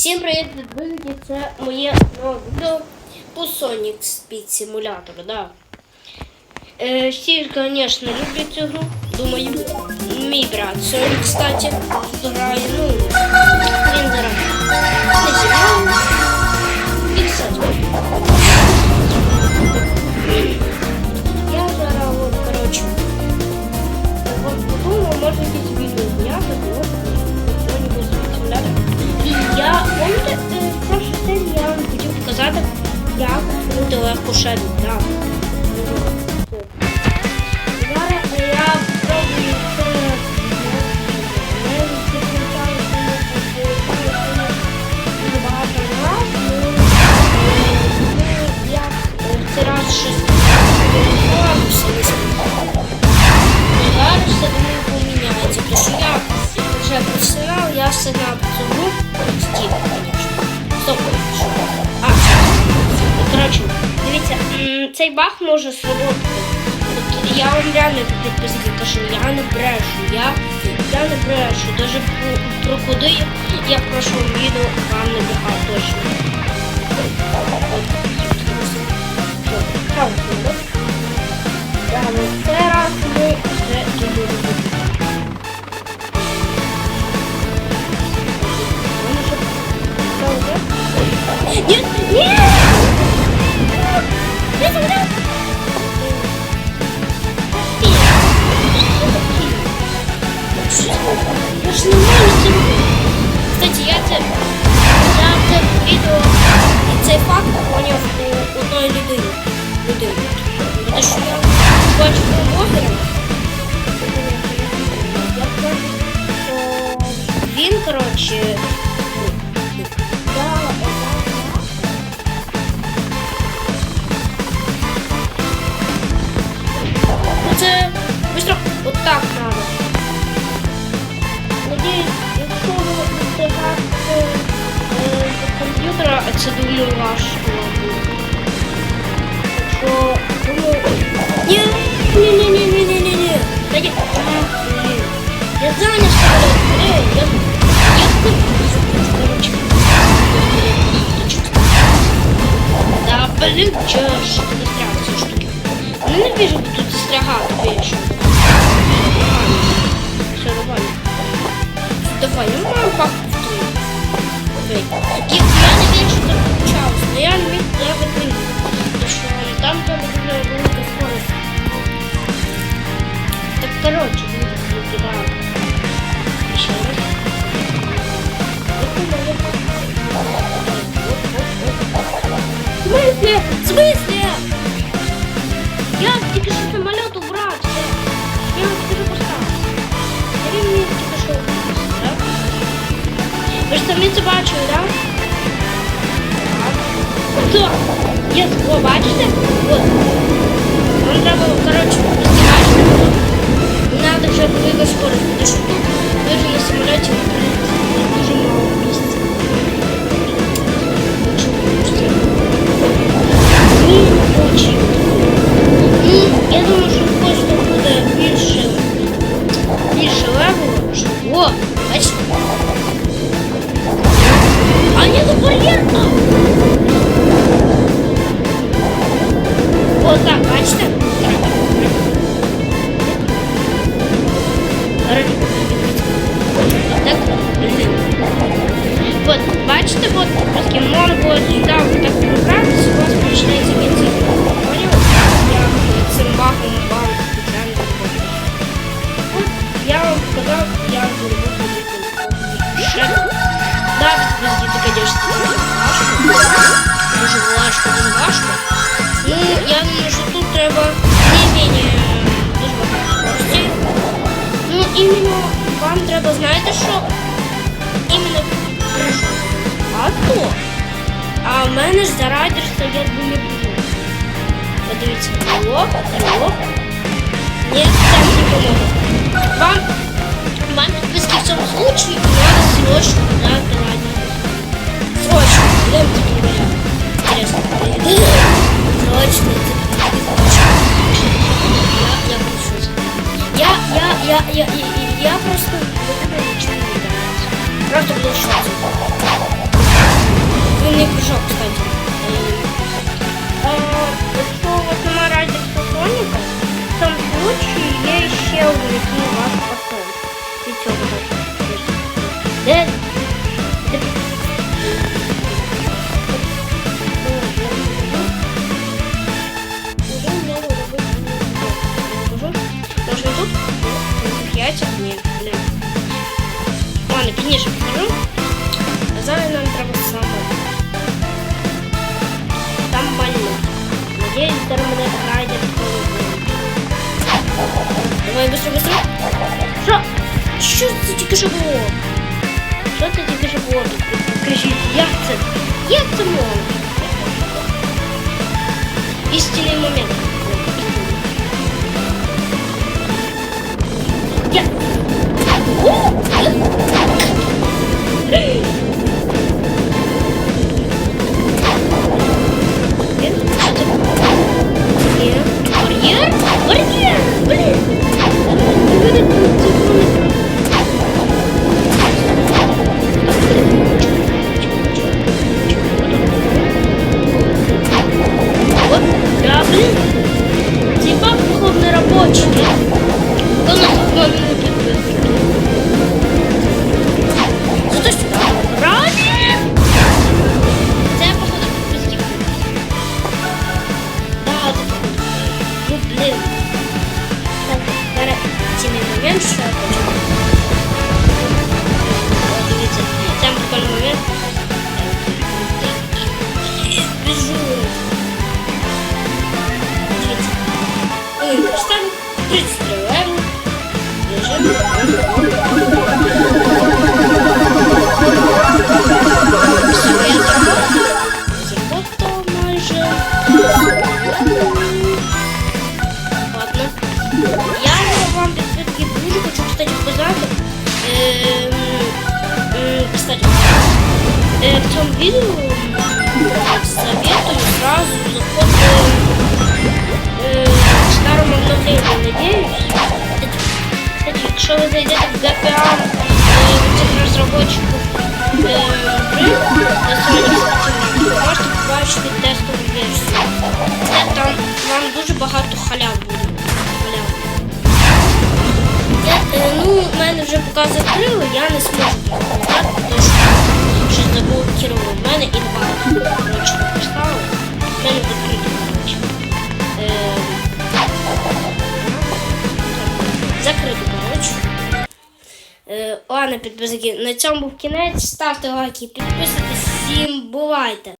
Всім привіт, підписники! Це моє нове відео по Sonic Speed Simulator, да. Е, всі, звісно, люблять цю гру. Думаю, мій брат Sonic, кстати, грає, ну, він зараз як бути легко шеду, да. Зараз я спробую багато раз, ну я це раз щось. Зараз все поміняється, тому що я вже професіонал, я цю цей баг може сработати. Я вам реально підписати кажу, я не брешу, я, я не брешу. Даже про, про куди я в прошлому відео це думаю важко буде. Так що, думаю... Ні, ні, ні, ні, ні, ні, ні, ні. Та я... Я зайнят, що я... Я... Я... Короче. Да, блин, чё ж ты застрял все штуки? Ну не вижу тут застрягати більше. Все нормально. Давай, ну мам пахнет в твою. І в мене більше не получалось, но я не міг даже прийти. Тому що там треба дуже велика скорость. Так, короче, люди, викидаємо. Ще раз. В смысле? В смысле? Самі це бачили, так? Хто? Є, о, бачите? От. Вам треба, коротше, бачите? Надо вже велика скорость, тому що тут на самоліті не мало вам треба, знаєте що? Іменно. А то. А в мене ж за райдерство я не буду. Подивіться, риок, риок. Ні, це не поможе. Вам, вам підписки в цьому случае надо срочно дати райдерство. Срочно. Давай быстро, быстро. Що? Що це тільки що було? Що це тільки що? Мене вже поки закрили, я не зможу показати, тому що щось заблокували. В мене інвайт, коротше, не поставили. В мене відкрито, коротше. Закрито, коротше. Ладно, підписники, на цьому був кінець. Ставте лайки, підписуйтесь. Всім бувайте!